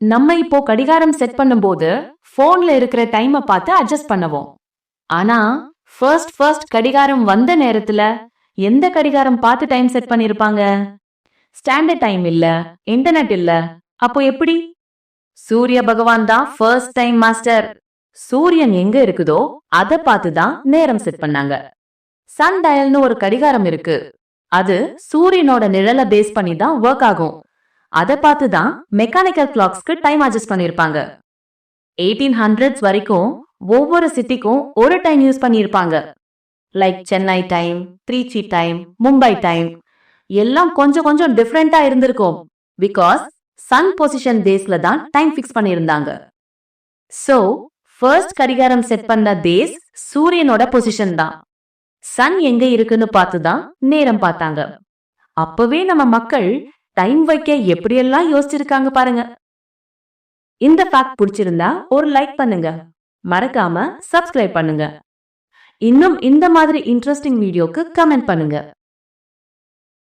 நம்ம இப்போ கடிகாரம் செட் பண்ணும்போது போன்ல இருக்கிற டைமை பார்த்து அட்ஜஸ்ட் பண்ணுவோம். ஆனா ஃபர்ஸ்ட் ஃபர்ஸ்ட் கடிகாரம் வந்த நேரத்துல எந்த கடிகாரம் பார்த்து டைம் செட் பண்ணிருப்பாங்க? ஸ்டாண்டர்ட் டைம் இல்ல இன்டர்நெட் இல்ல அப்போ எப்படி? சூரிய பகவான் தான் ஃபர்ஸ்ட் டைம் மாஸ்டர் சூரியன் எங்க இருக்குதோ அதை பார்த்து தான் நேரம் செட் பண்ணாங்க. சன் டயல்னு ஒரு கடிகாரம் இருக்கு. அது சூரியனோட நிழலை பேஸ் பண்ணி தான் ஒர்க் ஆகும். அதை பார்த்து தான் மெக்கானிக்கல் கிளாக்ஸ்க்கு டைம் அட்ஜஸ்ட் பண்ணியிருப்பாங்க. எயிட்டீன் ஹண்ட்ரட்ஸ் வரைக்கும் ஒவ்வொரு சிட்டிக்கும் ஒரு டைம் யூஸ் பண்ணியிருப்பாங்க. Like Chennai time Tiruchi time Mumbai time எல்லாம் கொஞ்சம் கொஞ்சம் டிஃப்ரெண்டா இருந்திருக்கும். பிகாஸ் சன் பொசிஷன் பேஸ்ல தான் டைம் ஃபிக்ஸ் பண்ணியிருந்தாங்க. சோ ஃபர்ஸ்ட் கடிகாரம் செட் பண்ண தேஸ் சூரியனோட பொசிஷன் தான். சன் எங்க இருக்குன்னு பார்த்து தான் நேரம் பார்த்தாங்க. அப்பவே நம்ம மக்கள் டைம் வைக்க எப்படியெல்லாம் யோசிச்சிருக்காங்க பாருங்க. இந்த ஃபேக்ட் பிடிச்சிருந்தா ஒரு லைக் பண்ணுங்க. மறக்காம சப்ஸ்கிரைப் பண்ணுங்க. இன்னும் இந்த மாதிரி இன்ட்ரெஸ்டிங் வீடியோக்கு கமெண்ட் பண்ணுங்க.